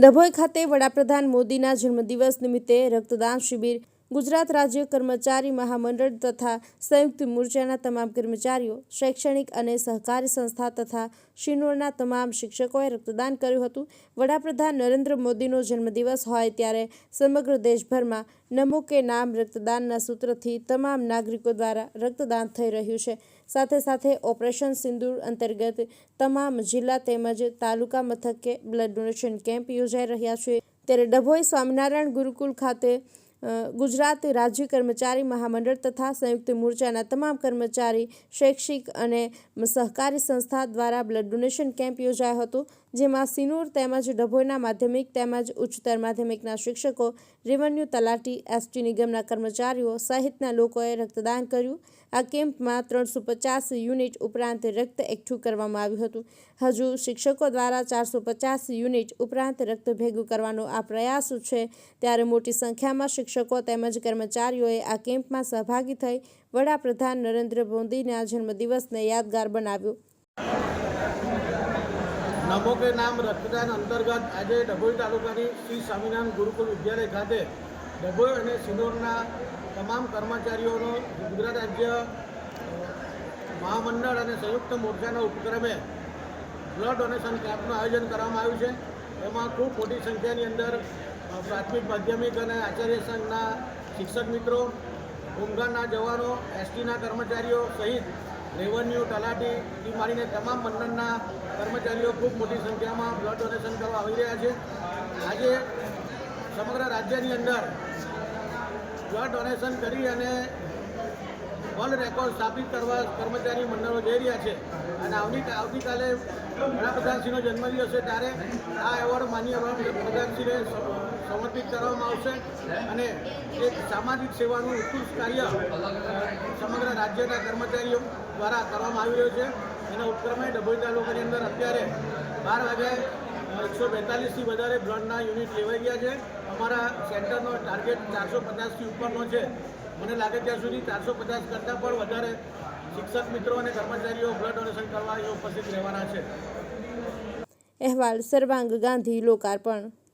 ડભોઈ ખાતે વડાપ્રધાન મોદીના જન્મદિવસ નિમિત્તે રક્તદાન શિબિર ગુજરાત રાજ્ય કર્મચારી મહામંડળ તથા સંયુક્ત મોરચાના તમામ કર્મચારીઓ, શૈક્ષણિક અને સહકારી સંસ્થા તથા શિનોરના તમામ શિક્ષકોએ રક્તદાન કર્યું હતું. વડાપ્રધાન નરેન્દ્ર મોદીનો જન્મદિવસ હોય ત્યારે સમગ્ર દેશભરમાં નમો કે નામ રક્તદાનના સૂત્રથી તમામ નાગરિકો દ્વારા રક્તદાન થઈ રહ્યું છે. સાથે સાથે ઓપરેશન સિંદૂર અંતર્ગત તમામ જિલ્લા તેમજ તાલુકા મથકે બ્લડ ડોનેશન કેમ્પ યોજાઈ રહ્યા છે. ત્યારે ડભોઈ સ્વામિનારાયણ ગુરુકુલ ખાતે ગુજરાત રાજ્ય કર્મચારી મહામંડળ તથા સંયુક્ત મોરચાના તમામ કર્મચારી, શૈક્ષિક અને સહકારી સંસ્થા દ્વારા બ્લડ ડોનેશન કેમ્પ યોજાયો હતો. જેમાં સિનુર તેમજ ડભોઈના માધ્યમિક તેમજ ઉચ્ચતર માધ્યમિકના શિક્ષકો, રેવન્યુ તલાટી, એસટી નિગમના કર્મચારીઓ સહિતના લોકોએ રક્તદાન કર્યું. આ કેમ્પમાં ત્રણસો પચાસ યુનિટ ઉપરાંત રક્ત એકઠું કરવામાં આવ્યું હતું. હજુ શિક્ષકો દ્વારા ચારસો પચાસ યુનિટ ઉપરાંત રક્ત ભેગું કરવાનો આ પ્રયાસ છે. ત્યારે મોટી સંખ્યામાં શિક્ષકો તેમજ કર્મચારીઓએ આ કેમ્પમાં સહભાગી થઈ વડાપ્રધાન નરેન્દ્ર મોદીના જન્મદિવસને યાદગાર બનાવ્યો. નમો કે નામ રક્તદાન અંતર્ગત આજે ડભોઈ તાલુકાની શ્રી સ્વામિનારાયણ ગુરુકુલ વિદ્યાલય ખાતે ડભોઈ અને સિનોરના તમામ કર્મચારીઓનો ગુજરાત રાજ્ય મહામંડળ અને સંયુક્ત મોરચાના ઉપક્રમે બ્લડ ડોનેશન કેમ્પનું આયોજન કરવામાં આવ્યું છે. એમાં ખૂબ મોટી સંખ્યાની અંદર પ્રાથમિક, માધ્યમિક અને આચાર્ય સંઘના શિક્ષક મિત્રો, હોમગાર્ડના જવાનો, એસટીના કર્મચારીઓ સહિત રેવન્યુ તલાટીથી માંડીને તમામ મંડળના કર્મચારીઓ ખૂબ મોટી સંખ્યામાં બ્લડ ડોનેશન કરવા આવી રહ્યા છે. આજે સમગ્ર રાજ્યની અંદર બ્લડ ડોનેશન કરી અને વર્લ્ડ રેકોર્ડ સ્થાપિત કરવા કર્મચારી મંડળો જઈ રહ્યા છે. અને આવની આવતીકાલે વડાપ્રધાનશ્રીનો જન્મદિવસ છે. ત્યારે આ એવોર્ડ માન્ય વડાપ્રધાનશ્રીને સમર્પિત કરવામાં આવશે અને એક સામાજિક સેવાનું ઉત્કૃષ્ટ કાર્ય સમગ્ર રાજ્યના કર્મચારીઓ દ્વારા કરવામાં આવી રહ્યું છે. એના ઉપક્રમે ડભોઈ તાલુકાની અંદર અત્યારે બાર વાગે એકસો બેતાલીસથી વધારે બ્લડના યુનિટ લેવાઈ ગયા છે. અમારા સેન્ટરનો ટાર્ગેટ ચારસો પચાસથી ઉપરનો છે. મને લાગે ત્યાં સુધી ચારસો પચાસ કરતાં પણ વધારે શિક્ષક મિત્રો અને કર્મચારીઓ બ્લડ ડોનેશન કરવા એ ઉપસ્થિત રહેવાના છે. અહેવાલ, સર્વાંગ ગાંધી, લોકાર્પણ.